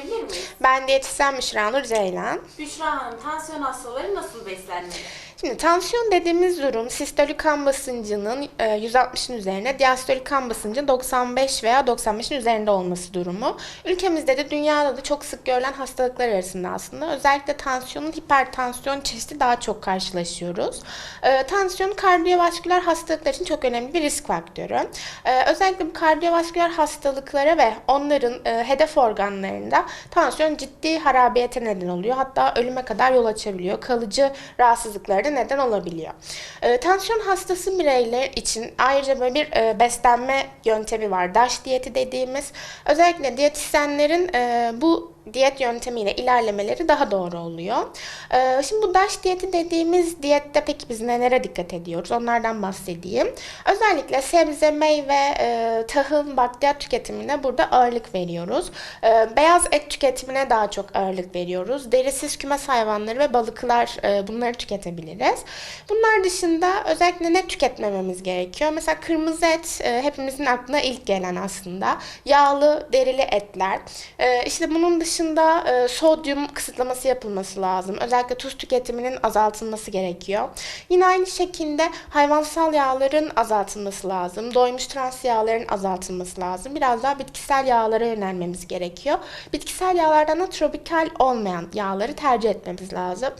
tanıyabilir miyiz? Ben diyetisyen Müşra Nur Ceylan. Büşra Hanım, tansiyon hastaları nasıl beslenmeli? Şimdi tansiyon dediğimiz durum sistolik kan basıncının e, 160'ın üzerine, diastolik kan basıncının 95 veya 95'in üzerinde olması durumu. Ülkemizde de dünyada da çok sık görülen hastalıklar arasında aslında. Özellikle tansiyonun hipertansiyon çeşidi daha çok karşılaşıyoruz. E, tansiyon kardiyovasküler hastalıklar için çok önemli bir risk faktörü. E, özellikle bu kardiyovasküler hastalıklara ve onların e, hedef organlarında tansiyon ciddi harabiyete neden oluyor. Hatta ölüme kadar yol açabiliyor. Kalıcı rahatsızlıklara da neden olabiliyor. E, tansiyon hastası bireyler için ayrıca böyle bir e, beslenme yöntemi var. DAŞ diyeti dediğimiz. Özellikle diyetisyenlerin e, bu diyet yöntemiyle ilerlemeleri daha doğru oluyor. Ee, şimdi bu DAŞ diyeti dediğimiz diyette peki biz nelere dikkat ediyoruz? Onlardan bahsedeyim. Özellikle sebze, meyve, e, tahıl, bakliyat tüketimine burada ağırlık veriyoruz. Ee, beyaz et tüketimine daha çok ağırlık veriyoruz. Derisiz kümes hayvanları ve balıklar e, bunları tüketebiliriz. Bunlar dışında özellikle ne tüketmememiz gerekiyor? Mesela kırmızı et e, hepimizin aklına ilk gelen aslında. Yağlı, derili etler. E, işte bunun dışında e, sodyum kısıtlaması yapılması lazım. Özellikle tuz tüketiminin azaltılması gerekiyor. Yine aynı şekilde hayvansal yağların azaltılması lazım. Doymuş trans yağların azaltılması lazım. Biraz daha bitkisel yağlara yönelmemiz gerekiyor. Bitkisel yağlardan da tropikal olmayan yağları tercih etmemiz lazım.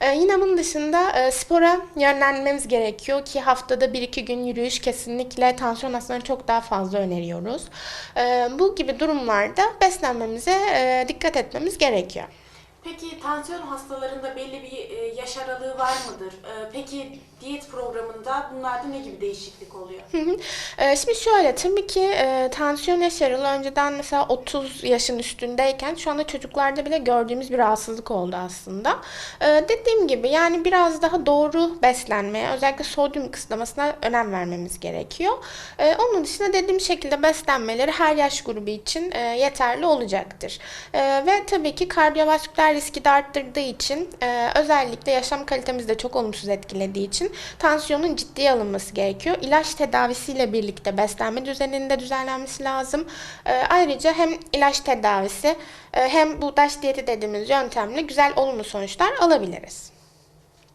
E, yine bunun dışında e, spora yönlenmemiz gerekiyor ki haftada 1-2 gün yürüyüş kesinlikle tansiyon hastalarına çok daha fazla öneriyoruz. E, bu gibi durumlarda beslenmemize e, dikkat etmemiz gerekiyor. Peki tansiyon hastalarında belli bir e, yaş aralığı var mıdır? E, Peki diyet programında bunlarda ne gibi değişiklik oluyor? Ee, Şimdi şöyle tabii ki e, tansiyon yaş aralığı önceden mesela 30 yaşın üstündeyken şu anda çocuklarda bile gördüğümüz bir rahatsızlık oldu aslında. Dediğim gibi yani biraz daha doğru beslenmeye özellikle sodyum kısıtlamasına önem vermemiz gerekiyor. Onun dışında dediğim şekilde beslenmeleri her yaş grubu için e, yeterli olacaktır. Ve tabii ki kardiyovasküler riski de arttırdığı için e, özellikle yaşam kalitemizi de çok olumsuz etkilediği için tansiyonun ciddiye alınması gerekiyor. İlaç tedavisiyle birlikte beslenme düzeninin de düzenlenmesi lazım. Ee, ayrıca hem ilaç tedavisi e, hem bu DAŞ diyeti dediğimiz yöntemle güzel olumlu sonuçlar alabiliriz.